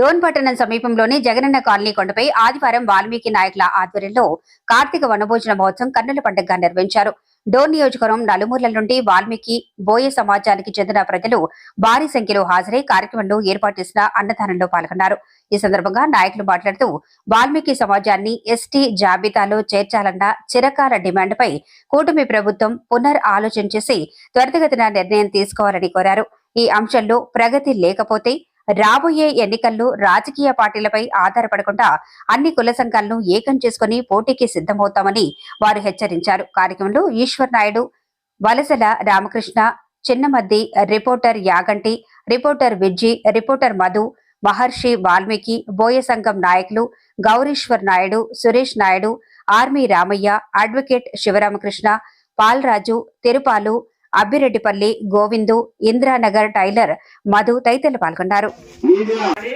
డోన్ పట్టణం సమీపంలోని జగనన్న కాలనీ కొండపై ఆదివారం వాల్మీకి నాయకుల ఆధ్వర్యంలో కార్తీక వనభోజన మహోత్సవం కన్నుల పండుగగా నిర్వహించారు. డోన్ నియోజకవర్గం నలుమూర్ల నుండి వాల్మీకి బోయ సమాజానికి చెందిన ప్రజలు భారీ సంఖ్యలో హాజరై కార్యక్రమంలో ఏర్పాటు చేసిన అన్నదానంలో పాల్గొన్నారు. ఈ సందర్భంగా నాయకులు మాట్లాడుతూ వాల్మీకి సమాజాన్ని ఎస్టీ జాబితాలో చేర్చాలన్న చిరకాల డిమాండ్పై కూటమి ప్రభుత్వం పునర్ ఆలోచన చేసి త్వరితగతిన నిర్ణయం తీసుకోవాలని కోరారు. ఈ అంశంలో ప్రగతి లేకపోతే రాబోయే ఎన్నికల్లో రాజకీయ పార్టీలపై ఆధారపడకుండా అన్ని కుల సంఘాలను ఏకం చేసుకుని పోటీకి సిద్ధమవుతామని వారు హెచ్చరించారు. కార్యక్రమంలో Eshwar Naidu Valasala Ramakrishna Chinnamaddi reporter Yaganti reporter Vijji reporter Madhu Maharshi Valmiki Boya Sangham నాయకులు Gowrishwar Naidu Suresh Naidu army Ramaiah advocate Sivaramakrishna Palraju Tirupalu Abbireddipalli Govindu Indranagar tailor Madhu తదితరులు పాల్గొన్నారు. అది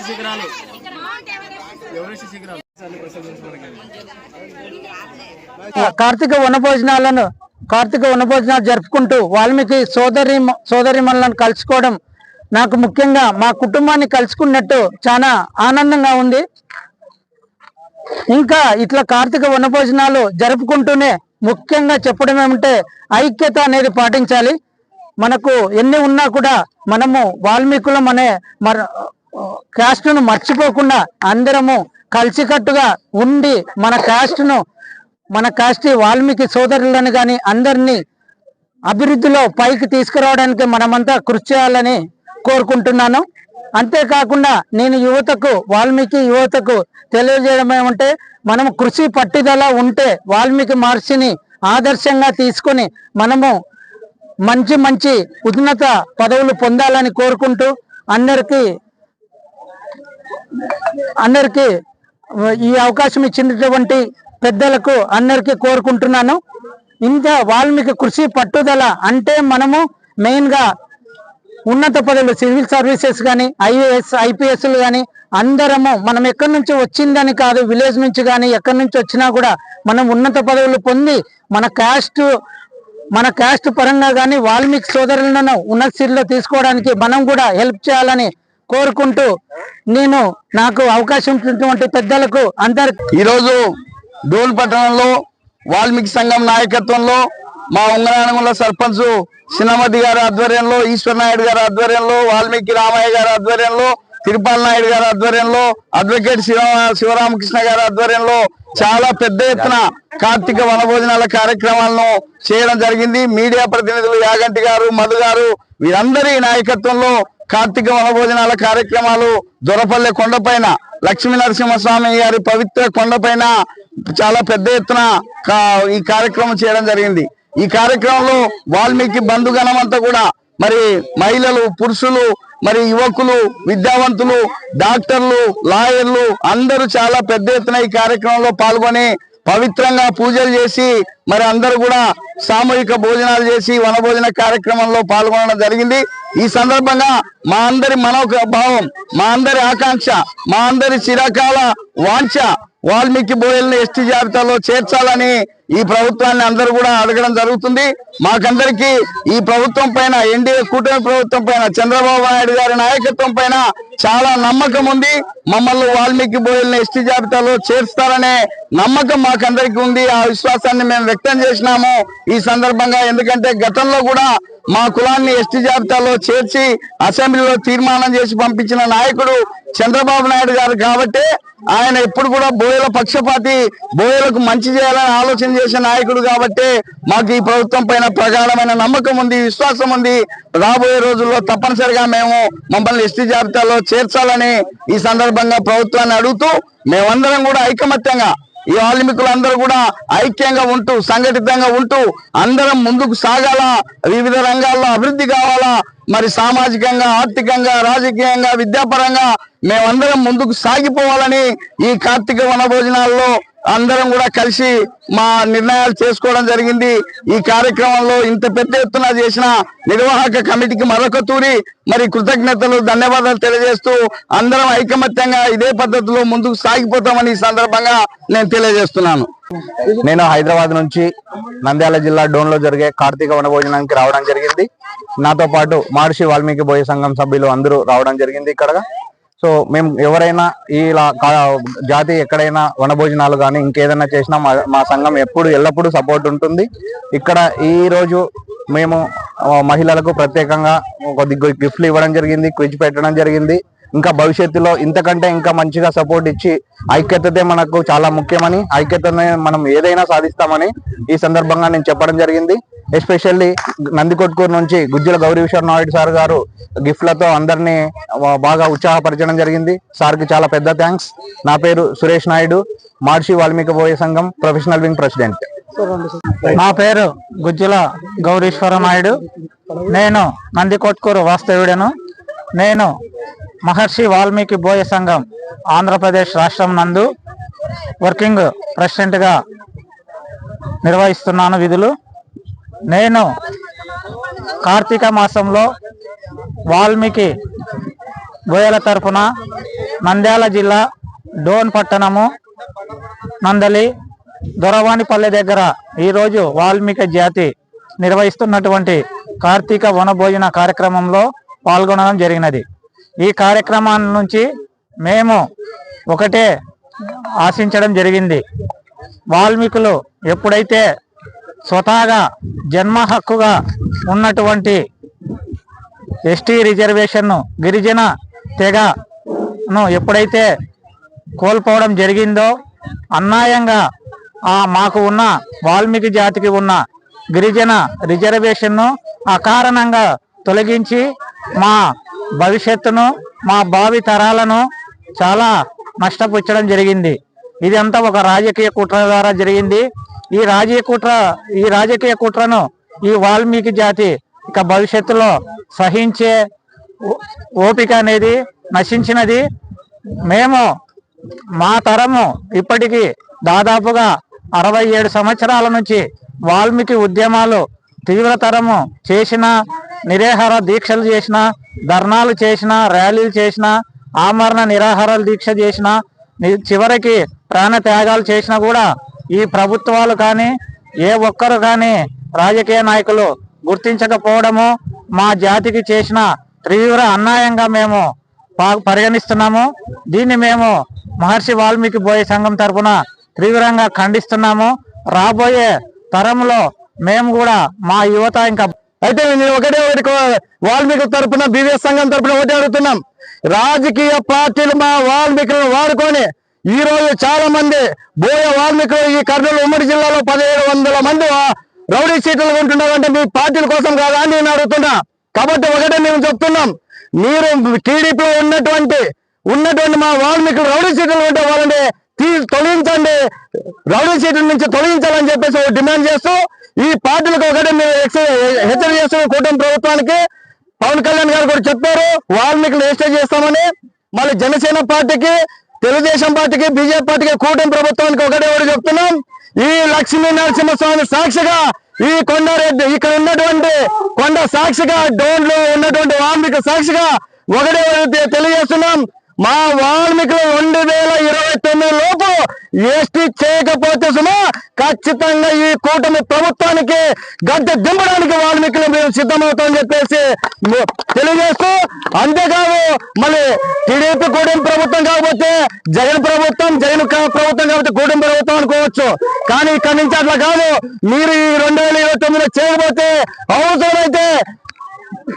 శిఖరాలు శిఖరాలు కార్తీక వనభోజనాలను కార్తీక వనభోజనాలు జరుపుకుంటూ వాల్మీకి సోదరి సోదరిమణులను కలుసుకోవడం నాకు ముఖ్యంగా మా కుటుంబాన్ని కలుసుకున్నట్టు చాలా ఆనందంగా ఉంది. ఇంకా ఇట్లా కార్తీక వనభోజనాలు జరుపుకుంటూనే ముఖ్యంగా చెప్పడం ఏమంటే ఐక్యత అనేది పాటించాలి. మనకు ఎన్ని ఉన్నా కూడా మనము వాల్మీకులం అనే మర క్యాస్ట్ను మర్చిపోకుండా అందరము కలిసికట్టుగా ఉండి మన క్యాస్ట్ను మన కాస్ట్ వాల్మీకి సోదరులను కానీ అందరినీ అభివృద్ధిలో పైకి తీసుకురావడానికి మనమంతా కృషి చేయాలని కోరుకుంటున్నాను. అంతేకాకుండా నేను యువతకు వాల్మీకి యువతకు తెలియజేయడం ఏమంటే మనం కృషి పట్టుదల ఉంటే వాల్మీకి మహర్షిని ఆదర్శంగా తీసుకొని మనము మంచి మంచి ఉన్నత పదవులు పొందాలని కోరుకుంటూ అందరికీ అందరికీ ఈ అవకాశం ఇచ్చినటువంటి పెద్దలకు అందరికీ కోరుకుంటున్నాను. ఇంకా వాల్మీకి కృషి పట్టుదల అంటే మనము మెయిన్గా ఉన్నత పదవులు సివిల్ సర్వీసెస్ కానీ ఐఏఎస్ ఐపీఎస్లు కానీ అందరము మనం ఎక్కడి నుంచి వచ్చిందని కాదు విలేజ్ నుంచి కానీ ఎక్కడి నుంచి వచ్చినా కూడా మనం ఉన్నత పదవులు పొంది మన క్యాస్ట్ మన క్యాస్ట్ పరంగా కానీ వాల్మీకి సోదరులను ఉన్నత స్థితిలో తీసుకోవడానికి మనం కూడా హెల్ప్ చేయాలని కోరుకుంటూ నేను నాకు అవకాశం ఇచ్చినటువంటి పెద్దలకు అందరికి ఈరోజు డోన్ పట్టణంలో వాల్మీకి సంఘం నాయకత్వంలో మా ఉంగరానగుల సర్పంచ్ సినమతి గారి ఆధ్వర్యంలో ఈశ్వర్ నాయుడు గారి ఆధ్వర్యంలో వాల్మీకి రామయ్య గారి ఆధ్వర్యంలో తిరుపాల నాయుడు గారి ఆధ్వర్యంలో అడ్వకేట్ శివ శివరామకృష్ణ గారి ఆధ్వర్యంలో చాలా పెద్ద ఎత్తున కార్తీక వనభోజనాల కార్యక్రమాలను చేయడం జరిగింది. మీడియా ప్రతినిధులు యాగంటి గారు మధు గారు వీరందరి నాయకత్వంలో కార్తీక వనభోజనాల కార్యక్రమాలు దొరపల్లె కొండపైన లక్ష్మీ నరసింహస్వామి గారి పవిత్ర కొండపైన చాలా పెద్ద ఎత్తున ఈ కార్యక్రమం చేయడం జరిగింది. ఈ కార్యక్రమంలో వాల్మీకి బంధుగణం అంతా కూడా మరి మహిళలు పురుషులు మరి యువకులు విద్యావంతులు డాక్టర్లు లాయర్లు అందరూ చాలా పెద్ద ఎత్తున ఈ కార్యక్రమంలో పాల్గొని పవిత్రంగా పూజలు చేసి మరి అందరూ కూడా సామూహిక భోజనాలు చేసి వనభోజన కార్యక్రమంలో పాల్గొనడం జరిగింది. ఈ సందర్భంగా మా అందరి మనోభావం మా అందరి ఆకాంక్ష మా అందరి చిరకాల వాంఛ వాల్మీకి బోయల్ని ఎస్టీ జాబితాలో చేర్చాలని ఈ ప్రభుత్వాన్ని అందరూ కూడా అడగడం జరుగుతుంది. మాకందరికి ఈ ప్రభుత్వం పైన ఎన్డీఏ కూటమి ప్రభుత్వం పైన చంద్రబాబు నాయుడు గారి నాయకత్వం పైన చాలా నమ్మకం ఉంది. మమ్మల్ని వాల్మీకి బోయల్ని ఎస్టీ జాబితాలో చేర్స్తారనే నమ్మకం మాకందరికి ఉంది. ఆ విశ్వాసాన్ని మేము వ్యక్తం చేసినాము ఈ సందర్భంగా. ఎందుకంటే గతంలో కూడా మా కులాన్ని ఎస్టీ జాబితాలో చేర్చి అసెంబ్లీలో తీర్మానం చేసి పంపించిన నాయకుడు చంద్రబాబు నాయుడు గారు కాబట్టి ఆయన ఎప్పుడు కూడా బోయల పక్షపాతి బోయలకు మంచి చేయాలని ఆలోచన చేసే నాయకుడు కాబట్టి మాకు ఈ ప్రభుత్వం పైన ప్రగాఢమైన నమ్మకం ఉంది విశ్వాసం ఉంది. రాబోయే రోజుల్లో తప్పనిసరిగా మేము మమ్మల్ని ఎస్టీ జాబితాలో చేర్చాలని ఈ సందర్భంగా ప్రభుత్వాన్ని అడుగుతూ మేమందరం కూడా ఐకమత్యంగా ఈ వాల్మీకులందరూ కూడా ఐక్యంగా ఉంటూ సంఘటితంగా ఉంటూ అందరం ముందుకు సాగాల వివిధ రంగాల్లో అభివృద్ధి కావాలా మరి సామాజికంగా ఆర్థికంగా రాజకీయంగా విద్యాపరంగా మేమందరం ముందుకు సాగిపోవాలని ఈ కార్తీక వనభోజనాల్లో అందరం కూడా కలిసి మా నిర్ణయాలు చేసుకోవడం జరిగింది. ఈ కార్యక్రమంలో ఇంత పెద్ద ఎత్తున చేసిన నిర్వాహక కమిటీకి మరొక తూరి మరి కృతజ్ఞతలు ధన్యవాదాలు తెలియజేస్తూ అందరం ఐకమత్యంగా ఇదే పద్ధతిలో ముందుకు సాగిపోతామని ఈ సందర్భంగా నేను తెలియజేస్తున్నాను. నేను హైదరాబాద్ నుంచి నంద్యాల జిల్లా డోన్లో జరిగే కార్తీక వనభోజనానికి రావడం జరిగింది. నాతో పాటు మహర్షి వాల్మీకి బోయ సంఘం సభ్యులు అందరూ రావడం జరిగింది ఇక్కడ సో మేము ఎవరైనా ఇలా జాతి ఎక్కడైనా వనభోజనాలు కానీ ఇంకేదైనా చేసినా మా మా సంఘం ఎప్పుడు ఎల్లప్పుడూ సపోర్ట్ ఉంటుంది. ఇక్కడ ఈ రోజు మేము మహిళలకు ప్రత్యేకంగా కొద్ది గిఫ్ట్లు ఇవ్వడం జరిగింది క్విజ్ పెట్టడం జరిగింది. ఇంకా భవిష్యత్తులో ఇంతకంటే ఇంకా మంచిగా సపోర్ట్ ఇచ్చి ఐక్యతతే మనకు చాలా ముఖ్యమని ఐక్యతనే మనం ఏదైనా సాధిస్తామని ఈ సందర్భంగా నేను చెప్పడం జరిగింది. ఎస్పెషల్లీ నందికొట్కూరు నుంచి గుజ్జుల గౌరీశ్వర్ నాయుడు సార్ గారు గిఫ్ట్లతో అందరినీ బాగా ఉత్సాహపరచడం జరిగింది. సార్కి చాలా పెద్ద థ్యాంక్స్ నా పేరు సురేష్ నాయుడు మహర్షి వాల్మీకి పోయే సంఘం ప్రొఫెషనల్ వింగ్ ప్రెసిడెంట్. నా పేరు గుజ్జుల గౌరీశ్వర నాయుడు. నేను నందికొట్కూరు వాస్తవ్యుడను. నేను మహర్షి వాల్మీకి బోయ సంఘం ఆంధ్రప్రదేశ్ రాష్ట్రం నందు వర్కింగ్ ప్రెసిడెంట్గా నిర్వహిస్తున్నాను విధులు. నేను కార్తీక మాసంలో వాల్మీకి బోయల తరపున నంద్యాల జిల్లా డోన్ పట్టణము నందలి దొరవాణిపల్లె దగ్గర ఈరోజు వాల్మీకి జాతి నిర్వహిస్తున్నటువంటి కార్తీక వనభోజన కార్యక్రమంలో పాల్గొనడం జరిగినది. ఈ కార్యక్రమం నుంచి మేము ఒకటే ఆశించడం జరిగింది. వాల్మీకులు ఎప్పుడైతే స్వతహాగా జన్మ హక్కుగా ఉన్నటువంటి ఎస్టీ రిజర్వేషన్ను గిరిజన తెగను ఎప్పుడైతే కోల్పోవడం జరిగిందో అన్యాయంగా ఆ మాకు ఉన్న వాల్మీకి జాతికి ఉన్న గిరిజన రిజర్వేషన్ను అకారణంగా తొలగించి మా భవిష్యత్తును మా భావి తరాలను చాలా నష్టపుచ్చడం జరిగింది. ఇదంతా ఒక రాజకీయ కుట్ర ద్వారా జరిగింది. ఈ రాజకీయ కుట్ర ఈ రాజకీయ కుట్రను ఈ వాల్మీకి జాతి ఇక భవిష్యత్తులో సహించే ఓ- ఓపిక అనేది నశించినది. మేము మా తరము ఇప్పటికీ దాదాపుగా అరవై ఏడు సంవత్సరాల నుంచి వాల్మీకి ఉద్యమాలు తీవ్రతరము చేసిన నిరేహార దీక్షలు చేసిన ధర్నాలు చేసినా ర్యాలీలు చేసినా ఆమరణ నిరాహారాలు దీక్ష చేసినా చివరికి ప్రాణ త్యాగాలు చేసినా కూడా ఈ ప్రభుత్వాలు కానీ ఏ ఒక్కరు కానీ రాజకీయ నాయకులు గుర్తించకపోవడము మా జాతికి చేసిన తీవ్ర అన్యాయంగా మేము పా- పరిగణిస్తున్నాము. దీన్ని మేము మహర్షి వాల్మీకి బోయే సంఘం తరఫున తీవ్రంగా ఖండిస్తున్నాము. రాబోయే తరంలో మేము కూడా మా యువత ఇంకా అయితే నేను ఒకటే ఒకటి వాల్మీకి తరపున బీవీఎస్ సంఘం తరపున ఒకటి అడుగుతున్నాం. రాజకీయ పార్టీలు మా వాల్మీకులను వాడుకొని ఈ రోజు చాలా మంది బోయ వాల్మీకులు ఈ కర్నూలు ఉమ్మడి జిల్లాలో పదిహేడు వందల మంది రౌడీ సీట్లు ఉంటున్నారంటే మీ పార్టీల కోసం కాదా అని నేను అడుగుతున్నా. కాబట్టి ఒకటే మేము చెప్తున్నాం. మీరు టీడీపీలో ఉన్నటువంటి ఉన్నటువంటి మా వాల్మీకులు రౌడీ సీట్లు ఉంటే వాళ్ళని తొలగించండి. రౌడీ సీట్ల నుంచి తొలగించాలని చెప్పేసి డిమాండ్ చేస్తూ ఈ పార్టీలకు ఒకటే మేము హెచ్చరిక చేస్తున్న కూటమి ప్రభుత్వానికి పవన్ కళ్యాణ్ గారు కూడా చెప్పారు వాల్మీకులు రిజిస్టర్ చేస్తామని. మళ్ళీ జనసేన పార్టీకి తెలుగుదేశం పార్టీకి బీజేపీ పార్టీకి కూటమి ప్రభుత్వానికి ఒకటే ఒకటి చెప్తున్నాం. ఈ లక్ష్మీ నరసింహస్వామి సాక్షిగా ఈ కొండారెడ్డి ఇక్కడ ఉన్నటువంటి కొండ సాక్షిగా డోన్లో ఉన్నటువంటి వాల్మీకి సాక్షిగా ఒకటే ఒకటి తెలియజేస్తున్నాం. మా వాల్మీకులు రెండు వేల ఇరవై తొమ్మిది లోపు ఎస్టీ చేయకపోతే సుమా ఖచ్చితంగా ఈ కూటమి ప్రభుత్వానికి గడ్డ దింపడానికి వాల్మీకులు మేము సిద్ధమవుతామని చెప్పేసి తెలియజేస్తూ అంతేకాదు మళ్ళీ టీడీపీ కూటమి ప్రభుత్వం కాకపోతే జగన్ ప్రభుత్వం జగన్ ప్రభుత్వం కాకపోతే కూటమి ప్రభుత్వం అనుకోవచ్చు. కానీ ఇక్కడి నుంచి అట్లా కాదు. మీరు ఈ రెండు వేల ఇరవై తొమ్మిదిలో చేయకపోతే అవసరమైతే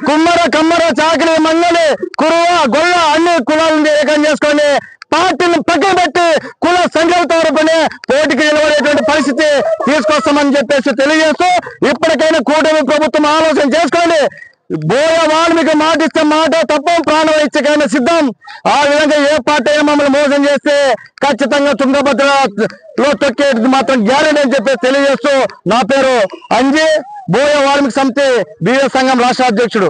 కుమ్మర కమ్మర చాకలి మంగలి కురువ గొల్ల అన్ని కులాలను ఏకం చేసుకొని పార్టీని పక్కన పెట్టి కుల సంఘాలతో పని పోటీకి నిలబడేటువంటి పరిస్థితి తీసుకొస్తామని చెప్పేసి తెలియజేస్తూ ఇప్పటికైనా కూటమి ప్రభుత్వం ఆలోచన చేసుకోండి బోయ వాల్మీకి మాట ఇస్తే మాట తప్ప ప్రాణం ఇచ్చకైనా సిద్ధం. ఆ విధంగా ఏ పార్టీ మమ్మల్ని మోసం చేస్తే ఖచ్చితంగా తుంగభద్రలో తొక్కేది మాత్రం గ్యారెంటీ అని చెప్పి తెలియజేస్తూ నా పేరు అంజీ. బోయ వాల్మీకి సమితి బిఎస్ సంఘం రాష్ట్ర అధ్యక్షుడు.